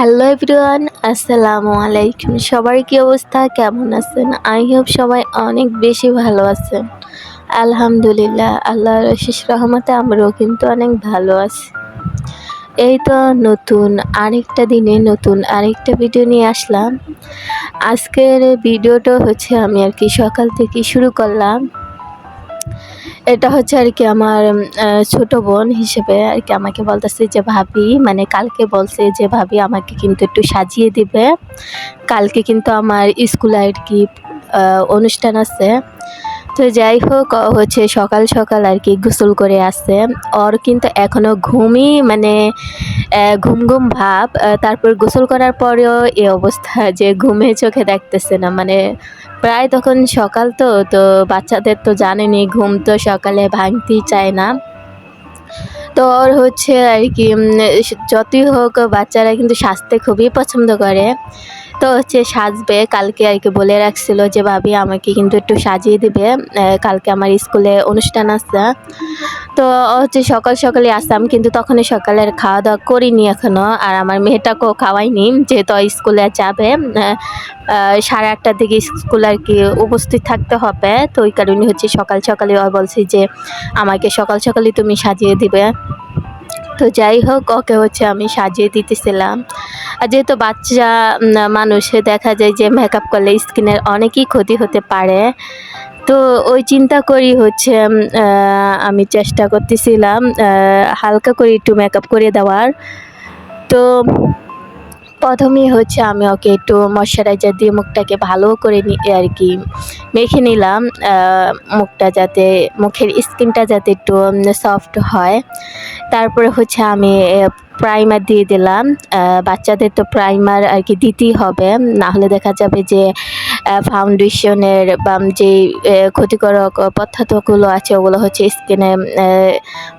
Hello everyone, আসসালামু আলাইকুম। সবার কি অবস্থা? কেমন আছেন? আই হোপ সবাই অনেক বেশি ভালো আছেন। আলহামদুলিল্লাহ, আল্লাহর শেষ রহমতে আমরাও কিন্তু অনেক ভালো আছি। এই তো নতুন আরেকটা দিনে নতুন আরেকটা ভিডিও নিয়ে আসলাম। আজকের ভিডিওটা হচ্ছে আমি আর কি সকাল থেকে শুরু করলাম। এটা হচ্ছে আর কি আমার ছোট বোন হিসেবে আর কি আমাকে বলতেছে যে, ভাবি মানে কালকে বলছে যে, ভাবি আমাকে কিন্তু একটু সাজিয়ে দিবে। কালকে কিন্তু আমার স্কুলে আর কি অনুষ্ঠান আছে। তো যাই হোক হচ্ছে সকাল সকাল আর কি গোসল করে আসছে। ওর কিন্তু এখনও ঘুমই মানে ঘুম ঘুম ভাব। তারপর গোসল করার পরেও এ অবস্থা যে ঘুমে চোখে দেখতেছে না। মানে প্রায় তখন সকাল তো তো বাচ্চাদের তো জানেনি ঘুম তো সকালে ভাঙতেই চায় না। তো ওর হচ্ছে আর কি যতই হোক বাচ্চারা কিন্তু সাজতে খুবই পছন্দ করে। তো হচ্ছে সাজবে, কালকে আর কি বলে রাখছিল যে, ভাবি আমাকে কিন্তু একটু সাজিয়ে দিবে কালকে আমার স্কুলে অনুষ্ঠান আছে। তো হচ্ছে সকাল সকালে আসতাম, কিন্তু তখনই সকালের খাওয়া দাওয়া করিনি এখনও, আর আমার মেয়েটাকেও খাওয়াইনি, যেহেতু স্কুলে যাবে সাড়ে আটটার দিকে স্কুল আর কি উপস্থিত থাকতে হবে, তো ওই কারণে হচ্ছে সকাল সকালে বলছি যে আমাকে সকাল সকালে তুমি সাজিয়ে দিবে। তো যাই হোক, ওকে হচ্ছে আমি সাজিয়ে দিতেছিলাম। আর যেহেতু বাচ্চা মানুষে দেখা যায় যে মেকআপ করলে স্কিনের অনেকই ক্ষতি হতে পারে তো ওই চিন্তা করি হচ্ছে আমি চেষ্টা করতেছিলাম হালকা করে একটু মেকআপ করে দেওয়ার। তো প্রথমেই হচ্ছে আমি ওকে একটু ময়শ্চারাইজার দিয়ে মুখটাকে ভালো করে আর কি, মেখে নিলাম মুখটা যাতে, মুখের স্কিনটা যাতে একটু সফট হয়। তারপরে হচ্ছে আমি প্রাইমার দিয়ে দিলাম বাচ্চাদের তো প্রাইমার আর কি দিতেই হবে, না হলে দেখা যাবে যে ফাউন্ডেশনের বা যে ক্ষতিকারক পদার্থগুলো আছে, ওগুলো হচ্ছে স্কিনে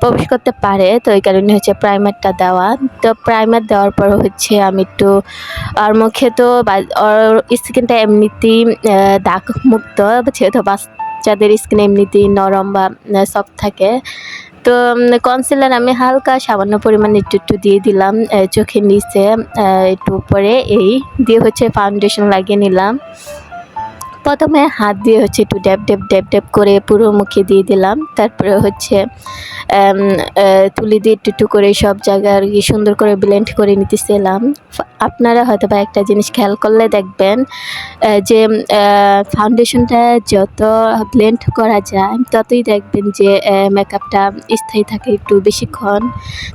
প্রবেশ করতে পারে। তো এই কারণে হচ্ছে প্রাইমারটা দেওয়া। তো প্রাইমার দেওয়ার পর হচ্ছে আমি একটু, আর মুখে তো স্কিনটা এমনিতেই দাগ মুক্ত যেহেতু বাচ্চাদের স্কিন এমনিতেই নরম বা সফট থাকে। তো কনসিলার আমি হালকা সামান্য পরিমাণে একটু একটু দিয়ে দিলাম চোখের নিচে একটু উপরে, এই দিয়ে হচ্ছে ফাউন্ডেশন লাগিয়ে নিলাম। প্রথমে হাত দিয়ে হচ্ছে একটু ড্যাপ ড্যাপ ড্যাপ ড্যাপ করে পুরো মুখে দিয়ে দিলাম। তারপরে হচ্ছে তুলি দিয়ে একটু একটু করে সব জায়গায় আর কি সুন্দর করে ব্লেন্ড করে নিতেছিলাম। আপনারা হয়তো বা একটা জিনিস খেয়াল করলে দেখবেন যে ফাউন্ডেশনটা যত ব্লেন্ড করা যায়, ততই দেখবেন যে মেকআপটা স্থায়ী থাকে একটু বেশিক্ষণ।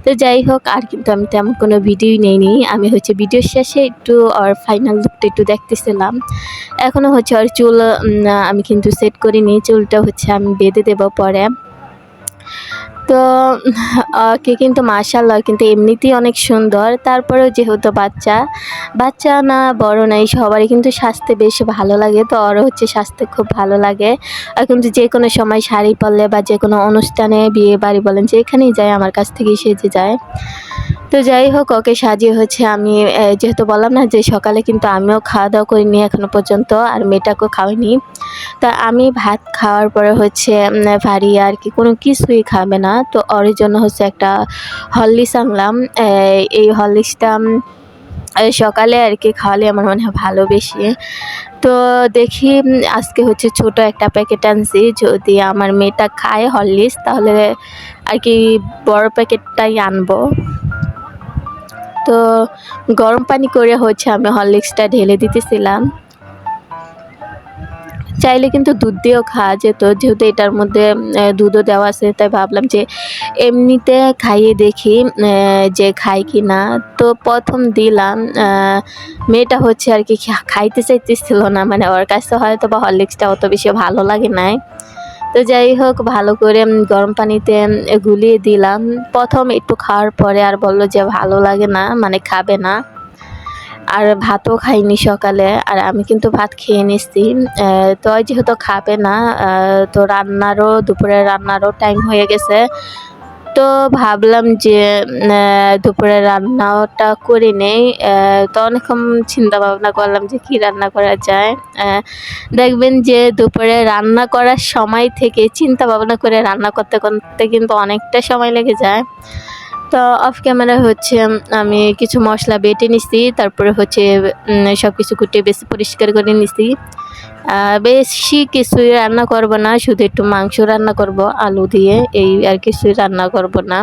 তো যাই হোক, আর কিন্তু আমি তেমন কোনো ভিডিওই নেইনি। আমি হচ্ছে ভিডিও শেষে একটু আর ফাইনাল লুকটা একটু দেখতেছিলাম। এখনও হচ্ছে আর চুল উম, আমি কিন্তু সেট করিনি চুলটা হচ্ছে আমি বেঁধে দেব পরে। তো ওকে কিন্তু মাশাল্লাহ কিন্তু এমনিতেই অনেক সুন্দর। তারপরেও যেহেতু বাচ্চা বাচ্চা না, বড় নাই, সবারই কিন্তু স্বাস্থ্য বেশ ভালো লাগে। তো ওরও হচ্ছে স্বাস্থ্য খুব ভালো লাগে। আর কিন্তু যে কোনো সময় শাড়ি পরলে বা যে কোনো অনুষ্ঠানে, বিয়ে বাড়ি বলেন, যেখানেই যায়, আমার কাছ থেকেই সেজে যায়। তো যাই হোক, ওকে সাজিয়ে হচ্ছে আমি যেহেতু বললাম না যে সকালে কিন্তু আমিও খাওয়া দাওয়া করিনি এখনও পর্যন্ত, আর মেয়েটাকেও খাওয়াইনি। তা আমি ভাত খাওয়ার পরে হচ্ছে ভারী আর কি কোনো কিছুই খাবে না। তো ওর জন্য হচ্ছে একটা হরলিক্স আনলাম। এই হরলিক্সটা সকালে আর কি খাওয়ালে আমার মনে হয় ভালো বেশি। তো দেখি আজকে হচ্ছে ছোট একটা প্যাকেট আনছি। যদি আমার মেয়েটা খায় হরলিক্স, তাহলে আর কি বড় প্যাকেটটাই আনব। তো গরম পানি করে হচ্ছে আমি হরলিক্সটা ঢেলে দিতেছিলাম। চাইলে কিন্তু দুধ দিয়েও খাওয়া যেত। যেহেতু এটার মধ্যে দুধও দেওয়া আছে, তাই ভাবলাম যে এমনিতে খাইয়ে দেখি যে খাই কি না তো প্রথম দিলাম মেয়েটা হচ্ছে আর কি খাইতে চাইতেছিল না। মানে ওর কাছে হয়তো বা হরলিক্সটা অত বেশি ভালো লাগে নাই। তো যাই হোক, ভালো করে গরম পানিতে গুলিয়ে দিলাম। প্রথম একটু খাওয়ার পরে আর বলল যে ভালো লাগে না মানে খাবে না। আর ভাতও খাইনি সকালে, আর আমি কিন্তু ভাত খেয়ে নিচ্ছি তো যেহেতু খাবে না তো রান্নারও দুপুরে রান্নারও টাইম হয়ে গেছে। তো ভাবলাম যে দুপুরে রান্নাটা করে নেই। তো অনেকক্ষণ চিন্তা ভাবনা করলাম যে কি রান্না করা যায়। দেখবেন যে দুপুরে রান্না করার সময় থেকে চিন্তা ভাবনা করে রান্না করতে করতে কিন্তু অনেকটা সময় লেগে যায়। তো অফ ক্যামেরা হচ্ছে আমি কিছু মশলা বেটে নিছি, তারপরে হচ্ছে সব কিছু কুটে বেশি পরিষ্কার করে নিছি। বেশি কিছুই রান্না করব না, শুধু একটু মাংস রান্না করব, আলু দিয়ে, এই আর কিছুই রান্না করব না।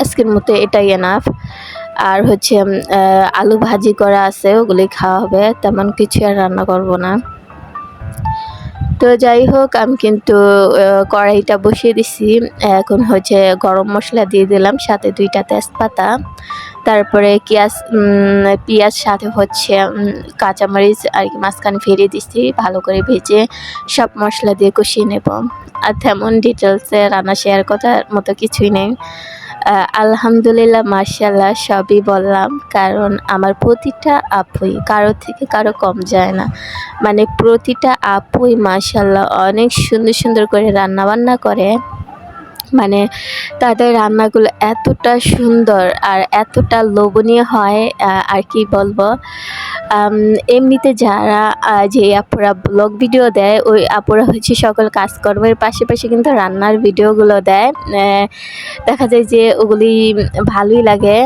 আজকের মতো এটাই এনাফ আর হচ্ছে আলু ভাজি করা আছে ওগুলি খাওয়া হবে, তেমন কিছু আর রান্না করব না। তো যাই হোক আমি কিন্তু কড়াইটা বসিয়ে দিছি। এখন হচ্ছে গরম মশলা দিয়ে দিলাম, সাথে দুইটা তেজপাতা। তারপরে পেঁয়াজ পেঁয়াজ, সাথে হচ্ছে কাঁচামরিচ আর কি মাঝখানে ফেরিয়ে দিচ্ছি ভালো করে ভেজে সব মশলা দিয়ে কষিয়ে নেব। আর তেমন ডিটেলসে রান্না শেয়ার করার মতো কিছুই নেই। আলহামদুলিল্লাহ মার্শাল্লাহ সবই বললাম। কারণ আমার প্রতিটা আপুই, কারও থেকে কারও কম যায় না। মানে প্রতিটা আপুই মার্শাল্লাহ অনেক সুন্দর সুন্দর করে রান্না বান্না করে। মানে তাদের রান্নাগুলো এতটা সুন্দর আর এতটা লোভনীয় হয় আর কি বলব? এমনিতে যারা যে আপুরা ব্লগ ভিডিও দেয়, ওই আপুরা হচ্ছে সকল কাজকর্মের পাশাপাশি কিন্তু রান্নার ভিডিওগুলো দেয়। দেখা যায় যে ওগুলি ভালোই লাগে।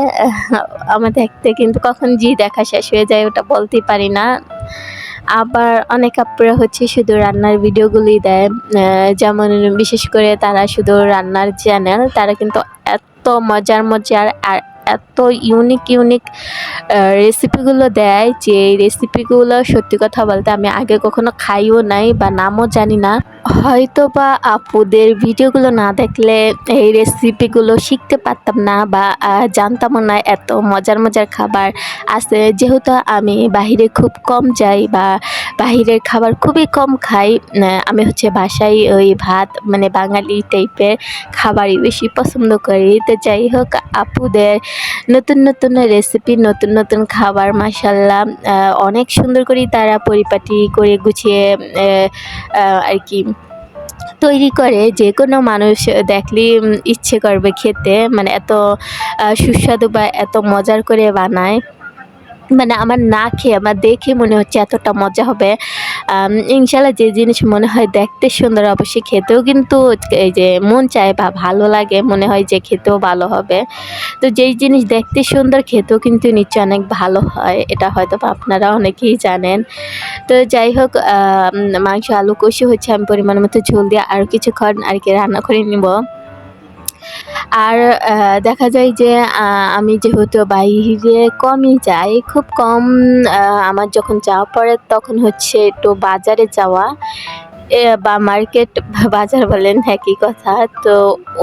আমার দেখতে কিন্তু কখন জি দেখা শেষ হয়ে যায় ওটা বলতেই পারি না। আবার অনেক আপুরা হচ্ছে শুধু রান্নার ভিডিওগুলি দেয়। যেমন বিশেষ করে তারা শুধু রান্নার চ্যানেল তারা কিন্তু এত মজার মজার আর এত ইউনিক ইউনিক রেসিপিগুলো দেয় যে এই রেসিপিগুলো সত্যি কথা বলতে আমি আগে কখনো খাইও নাই বা নামও জানি না। হয়তো বা আপুদের ভিডিওগুলো না দেখলে এই রেসিপিগুলো শিখতে পারতাম না বা জানতামও না এত মজার মজার খাবার আছে। যেহেতু আমি বাহিরে খুব কম যাই বা বাহিরের খাবার খুবই কম খাই আমি হচ্ছে বাসায় ওই ভাত মানে বাঙালি টাইপের খাবারই বেশি পছন্দ করি। তো যাই হোক, আপুদের নতুন নতুন রেসিপি নতুন নতুন খাবার মাসাল্লাহ অনেক সুন্দর করে তারা পরিপাটি করে গুছিয়ে আর কি তৈরি করে। যে কোনো মানুষ দেখলে ইচ্ছে করবে খেতে। মানে এত সুস্বাদু বা এত মজার করে বানায়। মানে আমার না খেয়ে, আমার দেখে মনে হচ্ছে এতটা মজা হবে। ইনশাল্লাহ যে জিনিস মনে হয় দেখতে সুন্দর, অবশ্যই খেতেও কিন্তু এই যে মন চায় বা ভালো লাগে, মনে হয় যে খেতেও ভালো হবে। তো যেই জিনিস দেখতে সুন্দর, খেতেও কিন্তু নিশ্চয় অনেক ভালো হয়, এটা হয়তো আপনারা অনেকেই জানেন। তো যাই হোক মাংস, আলু, কষি হচ্ছে আমি পরিমাণ মতো ঝোল দিয়ে আর কিছুক্ষণ আর কি রান্না করে নিব। আর দেখা যায় যে আমি যেহেতু বাইরে কমই যাই, খুব কম আমার যখন যাওয়া পড়ে তখন হচ্ছে একটু বাজারে যাওয়া বা মার্কেট, বাজার বলেন, একই কথা। তো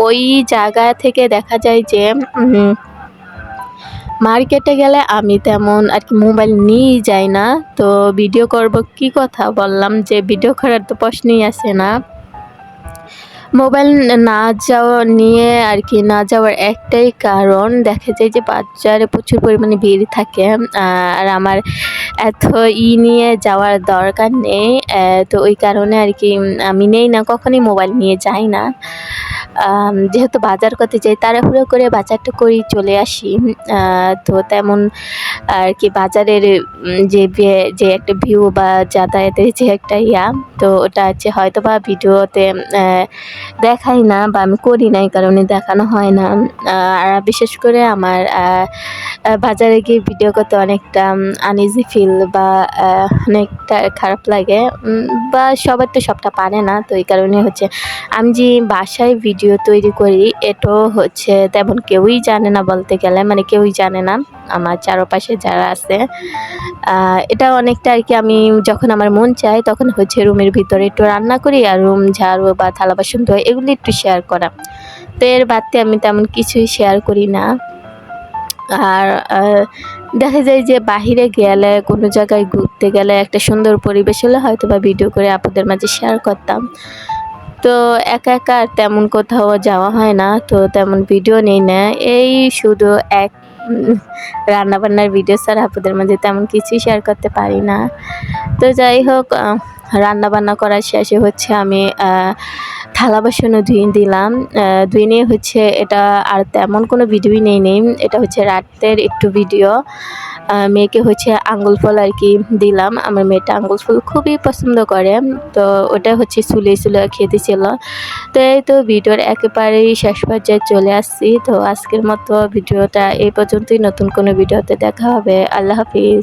ওই জায়গা থেকে দেখা যায় যে মার্কেটে গেলে আমি তেমন আর কি মোবাইল নিয়েই যাই না। তো ভিডিও করব কি কথা? বললাম যে, ভিডিও করার তো প্রশ্নই আসে না। মোবাইল না যাওয়া নিয়ে আর কি না যাওয়ার একটাই কারণ দেখা যায় যে বাজারে প্রচুর পরিমাণে ভিড় থাকে, আর আমার এত ই নিয়ে যাওয়ার দরকার নেই তো ওই কারণে আর কি আমি নেই না, কখনই মোবাইল নিয়ে যাই না। যেহেতু বাজার করতে যাই, তাড়াহুড়ো করে বাজারটা করেই চলে আসি। তো তেমন আর কি বাজারের যে যে একটা ভিউ বা যাতায়াতের যে একটা ইয়া, তো ওটা হচ্ছে হয়তো বা ভিডিওতে দেখাই না বা আমি করি না, এই কারণে দেখানো হয় না। আর বিশেষ করে আমার বাজারে গিয়ে ভিডিও করতে অনেকটা আনইজি ফিল বা অনেকটা খারাপ লাগে। বা সবার তো সবটা পারে না, তো এই কারণে হচ্ছে আমি যে বাসায় ভিডিও তৈরি করি এটাও হচ্ছে তেমন কেউই জানে না বলতে গেলে মানে কেউই জানে না। আমার চারপাশে যারা আছে এটা অনেকটা আর কি আমি যখন আমার মন চায় তখন হচ্ছে রুমের ভিতরে একটু রান্না করি আর রুম, ঝাড়ু বা থালা বাসন ধোয় এগুলি একটু শেয়ার করা। তো এর বাদতে আমি তেমন কিছুই শেয়ার করি না। আর দেখা যায় যে বাহিরে গেলে, কোনো জায়গায় ঘুরতে গেলে একটা সুন্দর পরিবেশ হলে হয়তো বা ভিডিও করে আপনাদের মাঝে শেয়ার করতাম। তো একা একা আর তেমন কোথাও যাওয়া হয় না, তো তেমন ভিডিও নেই না। এই শুধু এক রান্নাবান্নার ভিডিও ছাড়া আপনাদের মাঝে তেমন কিছুই শেয়ার করতে পারি না। তো যাই হোক রান্না বান্না করার শেষে হচ্ছে আমি থালা বাসনও ধুয়ে দিলাম। ধুয়ে নিয়ে হচ্ছে এটা আর তেমন কোনো ভিডিওই নেই নেই। এটা হচ্ছে রাতের একটু ভিডিও। মেয়েকে হচ্ছে আঙ্গুল ফল আর কি দিলাম। আমার মেয়েটা আঙ্গুল ফুল খুবই পছন্দ করে। তো ওটা হচ্ছে চুলে চুলে খেতেছিল তো এই তো ভিডিওর একেবারেই শেষ পর্যায়ে চলে আসছি। তো আজকের মতো ভিডিওটা এই পর্যন্তই। নতুন কোনো ভিডিওতে দেখা হবে। আল্লাহ হাফিজ।